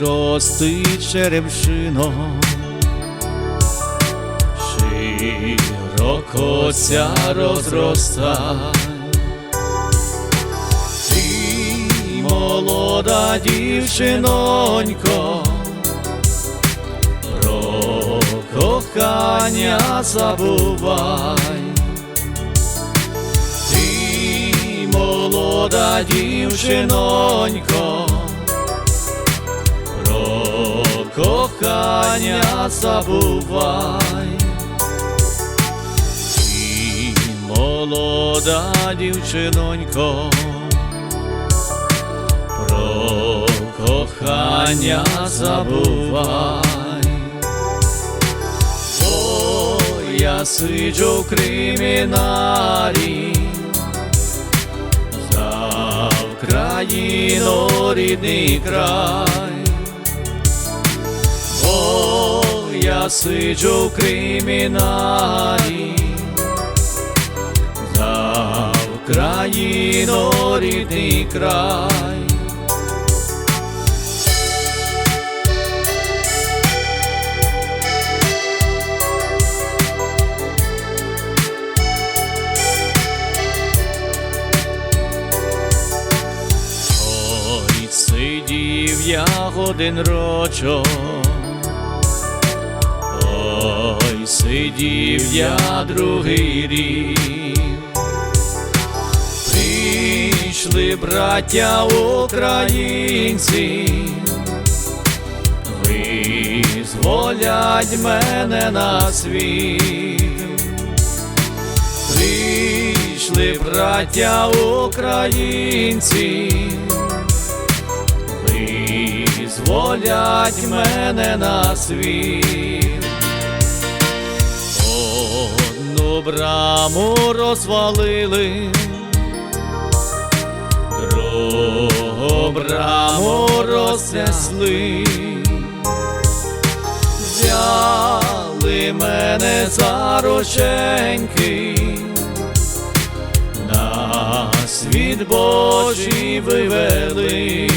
ростить черемшино, широко ця розростай. Ти молода дівчинонько, про кохання забувай. Ти молода дівчинонько, кохання забувай. Ти молода дівчинонько, про кохання забувай. О, я сиджу в криміналі, за Вкраїну рідний край. Сиджу в криміналі, за Вкраїну рідний край. Я один рочок, сидів я другий рік. Прийшли браття українці, визволять мене на світ. Прийшли браття українці, визволять мене на світ. Браму розвалили, другу браму рознесли, взяли мене за рученьки, на світ Божий вивели,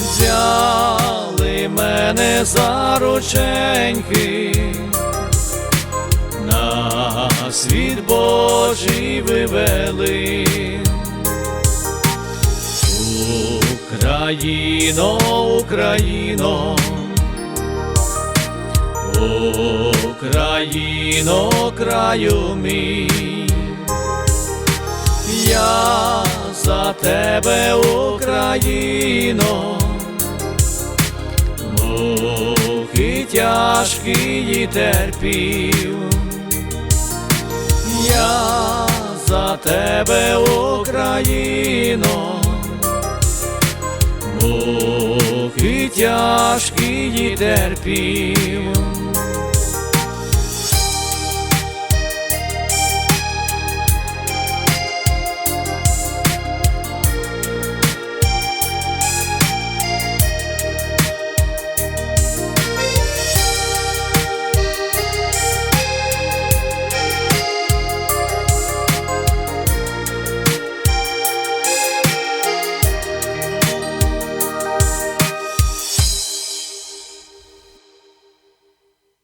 взяли мене за рученьки, світ Божий вивели. Україно, Україно, Україно, краю мій, я за тебе, Україно, муки тяжкі терпів, я за тебе, Україно, муки тяжкі терпів.